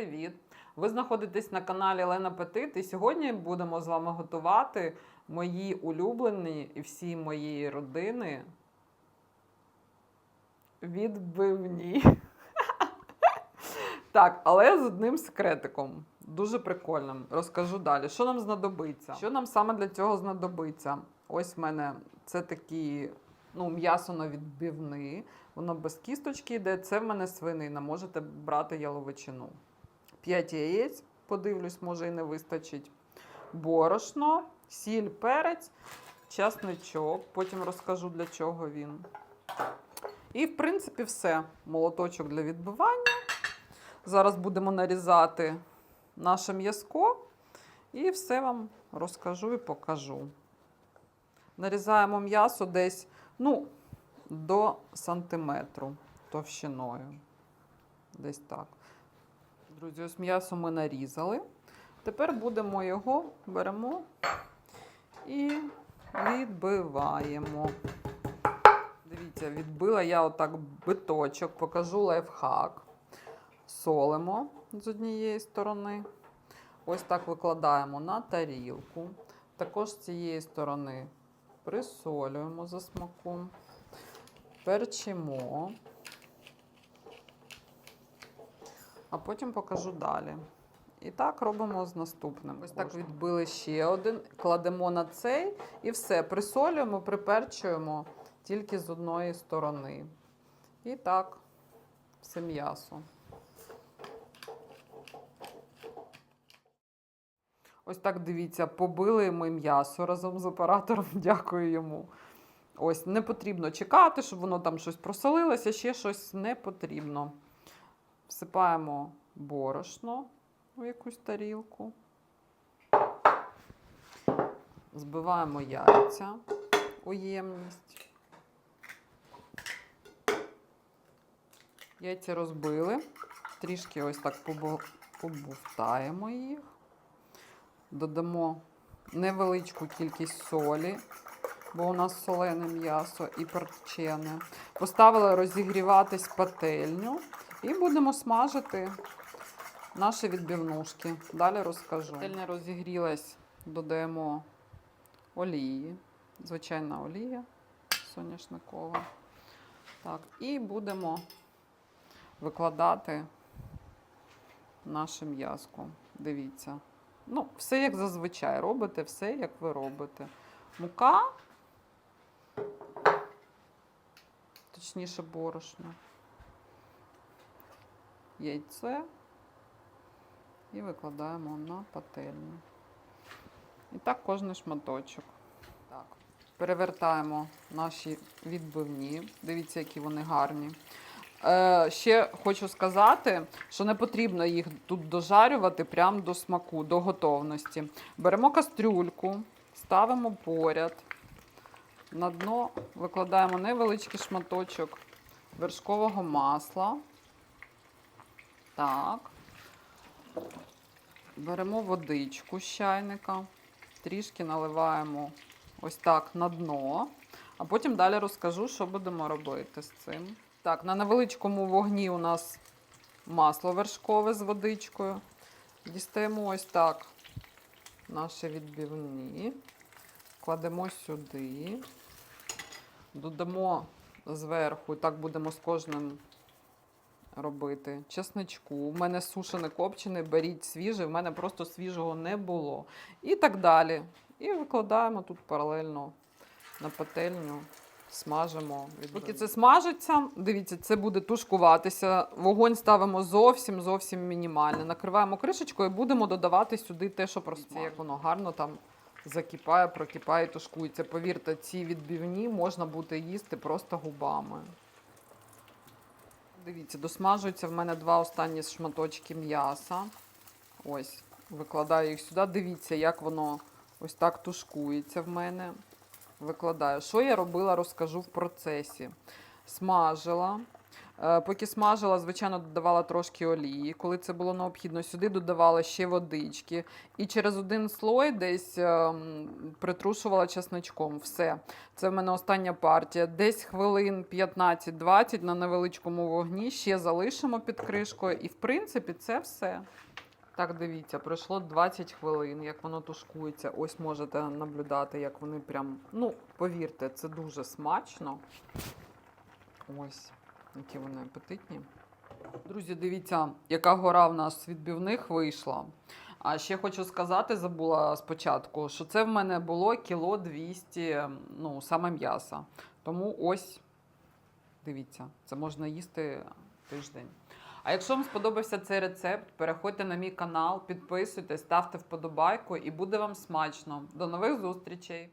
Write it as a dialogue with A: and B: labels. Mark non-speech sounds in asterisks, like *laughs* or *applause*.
A: привіт! Ви знаходитесь на каналі Лена Петит, і сьогодні будемо з вами готувати мої улюблені і всі моєї родини відбивні. *laughs* Так, але з одним секретиком. Дуже прикольним. Розкажу далі. Що нам знадобиться? Що нам саме для цього знадобиться? Ось в мене це такі ну, м'ясо на відбивни. Воно без кісточки йде. Це в мене свинина. Можете брати яловичину. 5 яєць, подивлюсь, може і не вистачить. Борошно, сіль, перець, часничок. Потім розкажу, для чого він. І, в принципі, все. Молоточок для відбивання. Зараз будемо нарізати наше м'язко. І все вам розкажу і покажу. Нарізаємо м'ясо десь ну, до сантиметру товщиною. Десь так. Друзі, ось м'ясо ми нарізали. Тепер будемо його беремо і відбиваємо. Дивіться, відбила я отак биточок, покажу лайфхак. Солимо з однієї сторони. Ось так викладаємо на тарілку. Також з цієї сторони присолюємо за смаком, перчимо. А потім покажу далі. І так робимо з наступним. Ось так відбили ще один, кладемо на цей і все. Присолюємо, приперчуємо тільки з одної сторони. І так, все м'ясо. Ось так дивіться, побили ми м'ясо разом з оператором. *laughs* Дякую йому. Ось не потрібно чекати, щоб воно там щось просолилося, ще щось не потрібно. Всипаємо борошно у якусь тарілку. Збиваємо яйця у ємність. Яйця розбили. Трішки ось так побу- їх. Додамо невеличку кількість солі, бо у нас солене м'ясо і перчене. Поставили розігріватись пательню і будемо смажити наші відбивнушки. Далі розкажу. Пательня розігрілась, додаємо олії. Звичайна олія соняшникова. Так, і будемо викладати наше м'язко. Дивіться. Ну, все як зазвичай робите, все як ви робите. Мука, точніше борошно, яйце і викладаємо на пательню. І так кожний шматочок. Так. Перевертаємо наші відбивні. Дивіться, які вони гарні. Е, ще хочу сказати, що не потрібно їх тут дожарювати прямо до смаку, до готовності. Беремо кастрюльку, ставимо поряд. На дно викладаємо невеличкий шматочок вершкового масла. Так. Беремо водичку з чайника, трішки наливаємо ось так на дно, а потім далі розкажу, що будемо робити з цим. Так, на невеличкому вогні у нас масло вершкове з водичкою. Дістаємо ось так наші відбивні, кладемо сюди, додамо зверху, і так будемо з кожним робити. Чесничку. У мене сушене копчене, беріть свіже, в мене просто свіжого не було. І так далі. І викладаємо тут паралельно на пательню смажимо. Поки це смажиться, дивіться, це буде тушкуватися. Вогонь ставимо зовсім зовсім мінімально. Накриваємо кришечкою і будемо додавати сюди те, що проситься, як воно гарно там закипає, прокипає, тушкується. Повірте, ці відбивні можна буде їсти просто губами. Дивіться, досмажуються в мене два останні шматочки м'яса. Ось, викладаю їх сюди. Дивіться, як воно ось так тушкується в мене викладаю. Що я робила, розкажу в процесі. Смажила. Е, Поки смажила, звичайно, додавала трошки олії. Коли це було необхідно, сюди додавала ще водички. І через один слой десь ем, притрушувала чесничком. Все. Це в мене остання партія. Десь хвилин 15-20 на невеличкому вогні. Ще залишимо під кришкою. І в принципі це все. Так, дивіться, пройшло 20 хвилин, як воно тушкується. Ось можете наблюдати, як вони прям. Ну, повірте, це дуже смачно. Ось, які вони апетитні. Друзі, дивіться, яка гора в нас відбивних вийшла. А ще хочу сказати, забула спочатку, що це в мене було кіло 200, ну, саме м'яса. Тому ось, дивіться, це можна їсти тиждень. А якщо вам сподобався цей рецепт, переходьте на мій канал, підписуйтесь, ставте вподобайку і буде вам смачно. До нових зустрічей!